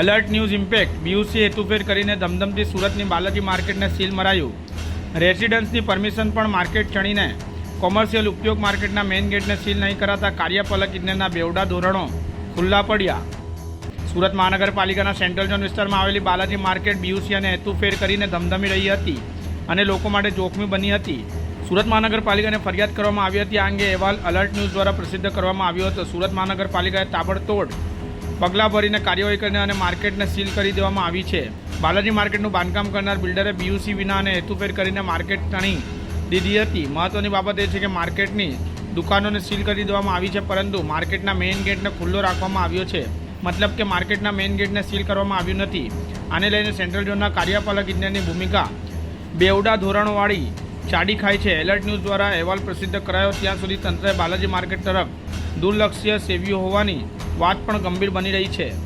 Alert news impact BUC હેતુફેર કરીને ધમધમથી સુરતની બાલાજી માર્કેટને સીલ મરાયું. રેસિડન્સની પરમિશન પણ માર્કેટ ચણીને. કોમર્શિયલ ઉપયોગ માર્કેટના મેઇન ગેટને સીલ નહીં કરાતા કાર્યપાલક ઇજનેરના બેવડા ધોરણો ખુલ્લા પડ્યા. સુરત મહાનગરપાલિકાના સેન્ટ્રલ ઝોન વિસ્તારમાં આવેલી બાલાજી માર્કેટ બીયુસી અને હેતુફેર કરીને ધમધમી રહી હતી અને લોકો માટે જોખમી બની હતી. સુરત મહાનગરપાલિકાને ફરિયાદ કરવામાં આવી હતી. આ અંગે અહેવાલ અલર્ટ ન્યૂઝ દ્વારા પ્રસિદ્ધ કરવામાં આવ્યો હતો. સુરત મહાનગરપાલિકાએ તાબડતોડ પગલાં ભરીને કાર્યવાહી કરીને અને માર્કેટને સીલ કરી દેવામાં આવી છે. બાલાજી માર્કેટનું બાંધકામ કરનાર બિલ્ડરે બીયુસી વિના અને હેતુફેર કરીને માર્કેટ તણી દીધી હતી. મહત્વની બાબત એ છે કે માર્કેટની દુકાનોને સીલ કરી દેવામાં આવી છે, પરંતુ માર્કેટના મેઇન ગેટને ખુલ્લો રાખવામાં આવ્યો છે. મતલબ કે માર્કેટના મેઇન ગેટને સીલ કરવામાં આવ્યું નથી. આને લઈને સેન્ટ્રલ ઝોનના કાર્યપાલક ઇજનેરની ભૂમિકા બેવડા ધોરણવાળી ચાડી ખાય છે. એલર્ટ ન્યૂઝ દ્વારા અહેવાલ પ્રસિદ્ધ કરાયો. ત્યાં સુધી તંત્રએ બાલાજી માર્કેટ તરફ દુર્લક્ષ્ય સેવ્યું હોવાની વાત પણ ગંભીર બની રહી છે.